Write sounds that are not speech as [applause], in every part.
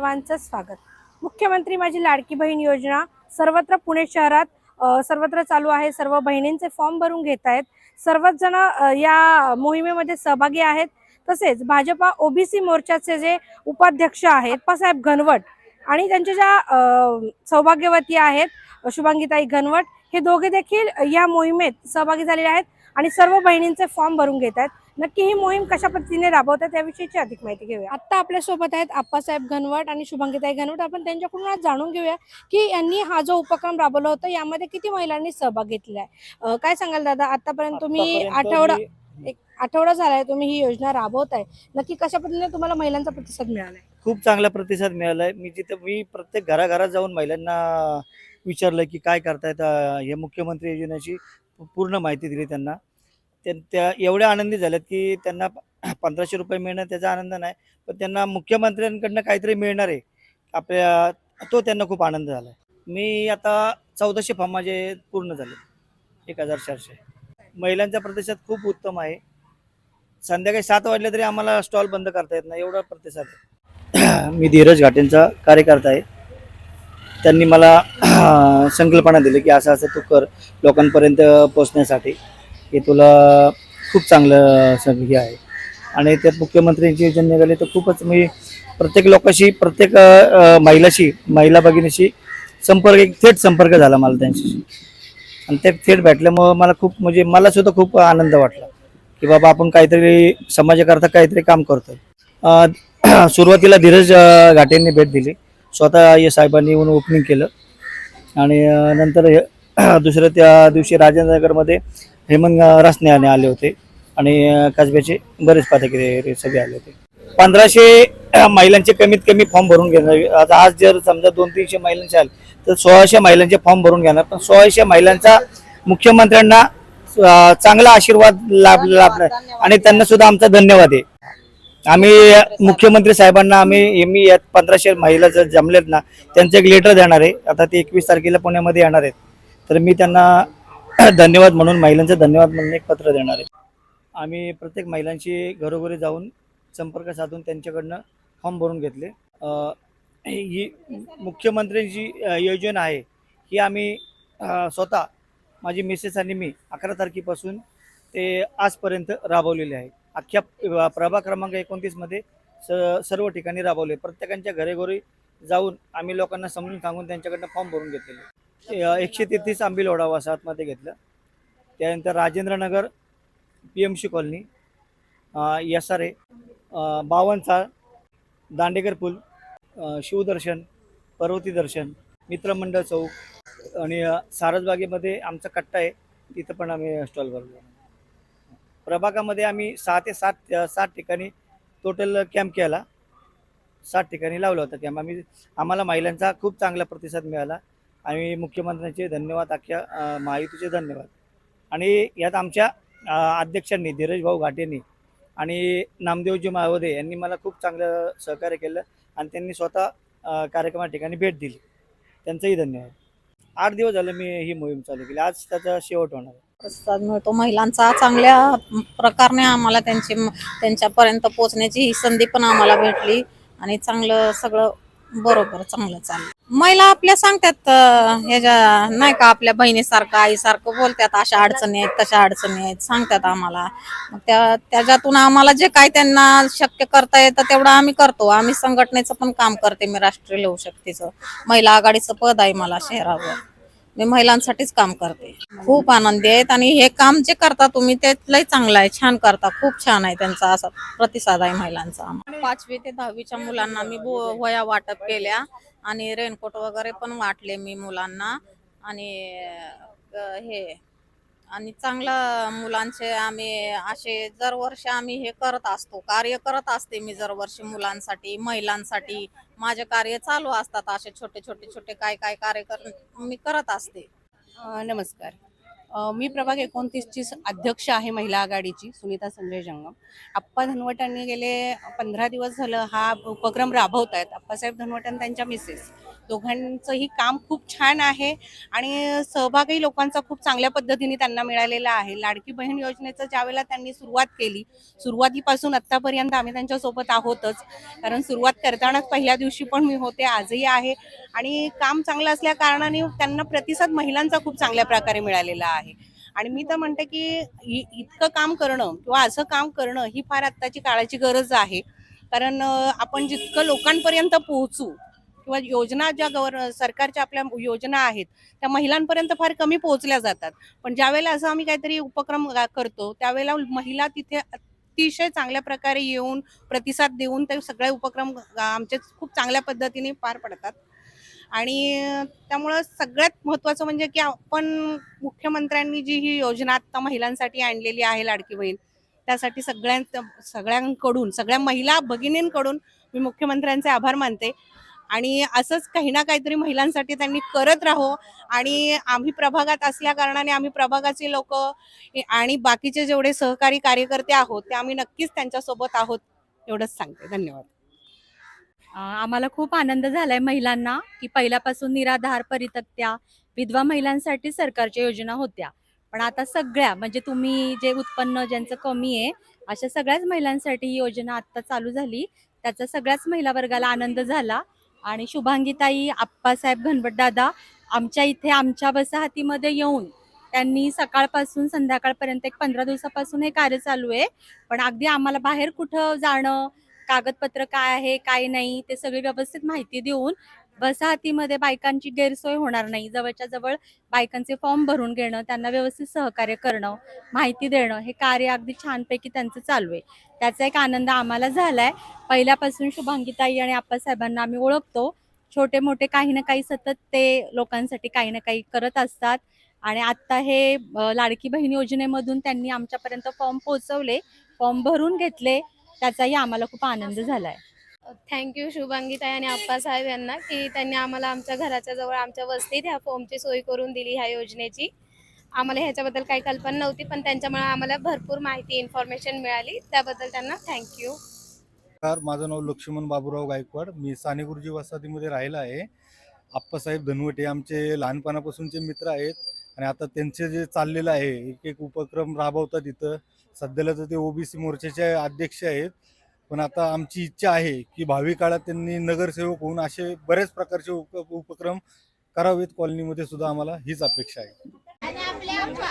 सर्वांचं स्वागत. मुख्यमंत्री माझी लाडकी बहीण योजना सर्वत्र पुणे शहरात सर्वत्र चालू आहे. सर्व बहिणींचे फॉर्म भरून घेत आहेत. सर्वच जण या मोहिमेमध्ये सहभागी आहेत. तसेच भाजपा ओबीसी मोर्चाचे जे उपाध्यक्ष आहेत अप्पासाहेब घनवट आणि त्यांच्या ज्या सौभाग्यवती आहेत शुभांगीताई घनवट हे दोघे देखील या मोहिमेत सहभागी झालेले आहेत आणि सर्व बहिणींचे फॉर्म भरून घेत आहेत. नक्की ही मोहीम कशा पद्धतीने राबवतात त्याविषयीची अधिक माहिती घेऊया. आता आपल्यासोबत आहेत आप्पासाहेब घनवट आणि शुभांगीताई घनवट. आपण त्यांच्याकडून आज जाणून घेऊया की यांनी हा जो उपक्रम राबवला होता यामध्ये किती महिलांनी सहभाग घेतलेला आहे काय सांगाल दादा? आतापर्यंत तुम्ही आठवडा एक आठवडा झालाय तुम्ही ही योजना राबवताय. नक्की कशा पद्धतीने तुम्हाला महिलांचा प्रतिसाद मिळालाय? खूप चांगला प्रतिसाद मिळालाय. मी जिथं मी प्रत्येक घराघरात जाऊन महिलांना विचारलं की काय करतायत हे मुख्यमंत्री योजनेची पूर्ण माहिती दिली त्यांना. त्या त्या एवढ्या आनंदी झाल्यात की त्यांना [clears throat] पंधराशे रुपये मिळणं त्याचा आनंद नाही. पण त्यांना मुख्यमंत्र्यांकडनं काहीतरी मिळणार आहे. आपल्या तो त्यांना खूप आनंद झाला मी आता चौदाशे फॉर्म माझे पूर्ण झाले. एक हजार चारशे. महिलांच्या प्रतिसाद खूप उत्तम आहे. संध्याकाळी सात वाजले तरी आम्हाला स्टॉल बंद करता येत नाही. एवढा प्रतिसाद आहे. [clears throat] मी धीरज घाटेंचा कार्यकर्ता आहे. त्यांनी मला [clears throat] संकल्पना दिली की असं असं तू कर लोकांपर्यंत पोचण्यासाठी हे तुला खूप चांगलं सग हे आहे. आणि त्यात मुख्यमंत्र्यांची योजना निघाली तर खूपच मी प्रत्येक लोकांशी प्रत्येक महिलाशी महिला भगिनीशी संपर्क एक थेट संपर्क झाला मला त्यांच्याशी. आणि ते थेट भेटल्यामुळं मला खूप म्हणजे मला सुद्धा खूप आनंद वाटला की बाबा आपण काहीतरी समाजाकरता काहीतरी काम करतोय. [clears throat] सुरुवातीला धीरज घाटेंनी भेट दिली. स्वतः या साहेबांनी येऊन ओपनिंग केलं. आणि नंतर दुसरं [clears throat] दुसऱ्या त्या दिवशी राजेंद्रनगरमध्ये हेमंत रासने आले आले होते आणि अ, कसब्याचे बरेच पदाधिकारी सगळे आले होते. पंधराशे महिलांचे कमीत कमी फॉर्म भरून घेणार. आता आज जर समजा दोन तीनशे महिलांचे आले तर सोळाशे महिलांचे फॉर्म भरून घेणार. पण सोळाशे महिलांचा मुख्यमंत्र्यांना चांगला आशीर्वाद लाभ लाभला आणि त्यांना सुद्धा आमचा धन्यवाद आहे. आम्ही मुख्यमंत्री साहेबांना आम्ही हे मी यात पंधराशे महिला जर जमलेत ना त्यांचं एक लेटर देणार आहे. आता ते एकवीस तारखेला पुण्यामध्ये येणार आहेत. तर मी त्यांना [coughs] धन्यवाद म्हणून महिलांचा धन्यवाद म्हणून एक पत्र देणार आहे. आम्ही प्रत्येक महिलांशी घरोघरी जाऊन संपर्क साधून त्यांच्याकडनं फॉर्म भरून घेतले. ही मुख्यमंत्र्यांची योजना आहे ही आम्ही स्वतः माझी मिसेस आणि मी अकरा तारखेपासून ते आजपर्यंत राबवलेले आहे. अख्ख्या प्रभा प्रभाग क्रमांक एकोणतीसमध्ये स सर्व ठिकाणी राबवले. प्रत्येकांच्या घरोघरी जाऊन आम्ही लोकांना समजून सांगून त्यांच्याकडनं फॉर्म भरून घेतलेले. एकशे तेहतीस आंबील ओढा वसाहतमध्ये घेतलं. त्यानंतर Rajendranagar P M C colony S R A Bavanchal Dandekar Pul Shivdarshan Parvati Darshan Mitramandal चौक आणि सारसबागेमध्ये आमचा कट्टा आहे. तिथं पण आम्ही स्टॉल भरलो. प्रभागामध्ये आम्ही सहा ते सात सात ठिकाणी टोटल कॅम्प केला. सात ठिकाणी लावला होता कॅम्प आम्ही आम्हाला महिलांचा खूप चांगला प्रतिसाद मिळाला. आम्ही मुख्यमंत्र्यांचे धन्यवाद अख्ख्या महायुतीचे धन्यवाद. आणि यात आमच्या अध्यक्षांनी धीरज भाऊ घाटेंनी आणि नामदेवजी महावदे यांनी मला खूप चांगलं सहकार्य केलं आणि त्यांनी स्वतः कार्यक्रमा ठिकाणी भेट दिली. त्यांचंही धन्यवाद. आठ दिवस झालं मी ही मोहीम चालू केली. आज त्याचा शेवट होणार आहे. प्रतिसाद मिळतो. महिलांचा चांगल्या प्रकारे आम्हाला त्यांची त्यांच्यापर्यंत पोहोचण्याची ही संधी पण आम्हाला भेटली आणि चांगलं सगळं बरोबर चांगलं चाललं महिला आपल्या सांगतात अं, ह्याच्या नाही का आपल्या बहिणीसारखं आईसारखं बोलतात अशा अडचणी आहेत तशा अडचणी आहेत सांगतात आम्हाला. मग त्या त्याच्यातून आम्हाला जे काय त्यांना शक्य करता येतं तेवढं आम्ही करतो. आम्ही संघटनेचं पण काम करते मी राष्ट्रीय लोक शक्तीचं. महिला आघाडीचं पद आहे मला शहरावर. मी महिलांसाठीच काम करते. खूप आनंदी आहेत आणि हे काम जे करता तुम्ही ते लय चांगलं आहे छान करता. खूप छान आहे त्यांचा असा प्रतिसाद आहे महिलांचा. पाचवी ते दहावीच्या मुलांना मी वया वाटप केल्या आणि रेनकोट वगैरे पण वाटले मी मुलांना. आणि हे आणि चांगलं मुलांचे आम्ही असे दरवर्षी आम्ही हे करत असतो कार्य करत असते मी दरवर्षी मुलांसाठी महिलांसाठी. माझे कार्य चालू असतात असे छोटे छोटे छोटे काय काय कार्य कर मी करत असते. नमस्कार. मी प्रभाग एकोणतीसची अध्यक्ष आहे महिला आघाडीची सुनीता संजय जंगम. आप्पा धनवटांनी गेले पंधरा दिवस झालं हा उपक्रम राबवत आहेत आप्पासाहेब धनवटन त्यांच्या मिसेस दोघांचंही काम खूप छान आहे आणि सहभागही लोकांचा खूप चांगल्या पद्धतीने त्यांना मिळालेला आहे. लाडकी बहीण योजनेचं ज्यावेळेला त्यांनी सुरुवात केली सुरुवातीपासून आत्तापर्यंत आम्ही त्यांच्यासोबत आहोतच. कारण सुरुवात करतानाच पहिल्या दिवशी पण मी होते आजही आहे. आणि काम चांगलं असल्या कारणाने त्यांना प्रतिसाद महिलांचा खूप चांगल्या प्रकारे मिळालेला आहे. आणि मी तर म्हणते की इतकं काम करणं किंवा असं काम करणं ही फार आत्ताची काळाची गरज आहे. कारण आपण जितकं लोकांपर्यंत पोहोचू किंवा योजना ज्या गवर सरकारच्या आपल्या योजना आहेत त्या महिलांपर्यंत फार कमी पोहोचल्या जातात. पण ज्यावेळेला असं आम्ही काहीतरी उपक्रम करतो त्यावेळेला महिला तिथे अतिशय चांगल्या प्रकारे येऊन प्रतिसाद देऊन ते सगळे उपक्रम आमचे खूप चांगल्या पद्धतीने पार पडतात. आणि त्यामुळं सगळ्यात महत्त्वाचं म्हणजे की आपण मुख्यमंत्र्यांनी जी ही योजना आत्ता महिलांसाठी आणलेली आहे लाडकी बहीण त्यासाठी सगळ्यां सगळ्यांकडून सगळ्या महिला भगिनींकडून मी मुख्यमंत्र्यांचे आभार मानते. आणि असंच काही ना काहीतरी महिलांसाठी त्यांनी करत राहो. आणि आम्ही प्रभागात असल्या कारणाने आम्ही प्रभागाचे लोक आणि बाकीचे जेवढे सहकारी कार्यकर्ते आहोत ते आम्ही नक्कीच त्यांच्यासोबत आहोत एवढंच सांगते. धन्यवाद. आम्हाला खूप आनंद झालाय महिलांना की पहिल्यापासून निराधार परितक्त्या विधवा महिलांसाठी सरकारच्या योजना होत्या. पण आता सगळ्या म्हणजे तुम्ही जे उत्पन्न ज्यांचं कमी आहे अशा सगळ्याच महिलांसाठी ही योजना आता चालू झाली. त्याचा सगळ्याच महिला वर्गाला आनंद झाला. आणि शुभांगीताई आप्पासाहेब घनवट दादा आमच्या इथे आमच्या वसाहतीमध्ये येऊन त्यांनी सकाळपासून संध्याकाळपर्यंत एक पंधरा दिवसापासून हे कार्य चालू आहे. पण अगदी आम्हाला बाहेर कुठं जाणं कागदपत्र काय आहे काय नाही ते सगळी व्यवस्थित माहिती देऊन वसाहतीमध्ये बायकांची गैरसोय होणार नाही. जवळच्या जवळ बायकांचे फॉर्म भरून घेणं त्यांना व्यवस्थित सहकार्य करणं माहिती देणं हे कार्य अगदी छानपैकी त्यांचं चालू आहे. त्याचा एक आनंद आम्हाला झालाय. पहिल्यापासून शुभांगीताई आणि आप्पासाहेबांना आम्ही ओळखतो. छोटे मोठे काही ना काही सतत ते लोकांसाठी काही ना काही करत असतात. आणि आत्ता हे लाडकी बहीण योजनेमधून त्यांनी आमच्यापर्यंत फॉर्म पोहोचवले फॉर्म भरून घेतले. त्याचाही आम्हाला खूप आनंद झालाय. थँक्यू शुभांगीताई आणि आप्पासाहेब यांना की त्यांनी आम्हाला आमच्या घराच्या जवळ आमच्या वस्तीत ह्या फॉर्मची सोय करून दिली ह्या योजनेची. आम्हाला ह्याच्याबद्दल काही कल्पना नव्हती पण त्यांच्यामुळे आम्हाला भरपूर माहिती इन्फॉर्मेशन मिळाली. त्याबद्दल त्यांना थँक्यू सर माझं नाव लक्ष्मण बाबूराव गायकवाड. मी साने गुरुजी वसाहतीमध्ये राहिला आहे. आप्पासाहेब धनवटे आमचे लहानपणापासूनचे मित्र आहेत आणि आता त्यांचे जे चाललेलं आहे एक एक उपक्रम राबवतात इथं. सध्याला तर ते ओबीसी मोर्चाचे अध्यक्ष आहेत. पण आता आमची इच्छा आहे की भावी काळात त्यांनी नगरसेवक होऊन असे बरेच प्रकारचे उप उपक्रम करावेत कॉलनीमध्ये सुद्धा आम्हाला हीच अपेक्षा आहे. आणि आपल्या अप्पा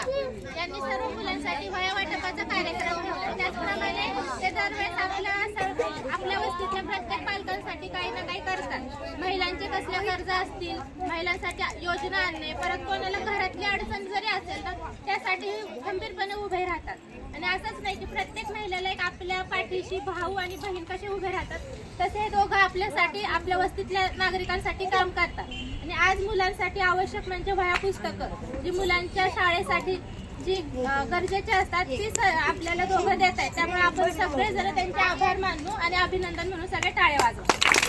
यांनी सर्व मुलांसाठी वया वाटपाचा कार्यक्रम ठेवला त्याचप्रमाणे ते दरवेळेस आपल्या सर्व- आपल्या वस्तीतल्या प्रत्येक पालकांसाठी काही ना काही करतात. महिलांचे कसले गरजा असतील महिलांसाठी योजना आणणे परत कोणाला घरातली अडचण जरी असेल तर त्यासाठी खंबीरपणे उभे राहतात. आणि असंच नाही की प्रत्येक महिलेला एक आपल्या पाठीशी भाऊ आणि बहीण कसे उभे राहतात तसे हे दोघं आपल्यासाठी आपल्या वस्तीतल्या नागरिकांसाठी काम करतात. आणि आज मुलांसाठी आवश्यक म्हणजे वह्या पुस्तकं जी मुलांच्या शाळेसाठी जी गरजेचे असतात ती आपल्याला दोघं देत आहेत त्यामुळे आपण सगळेजण त्यांचे आभार मानू आणि अभिनंदन म्हणून सगळे टाळे वाजवू.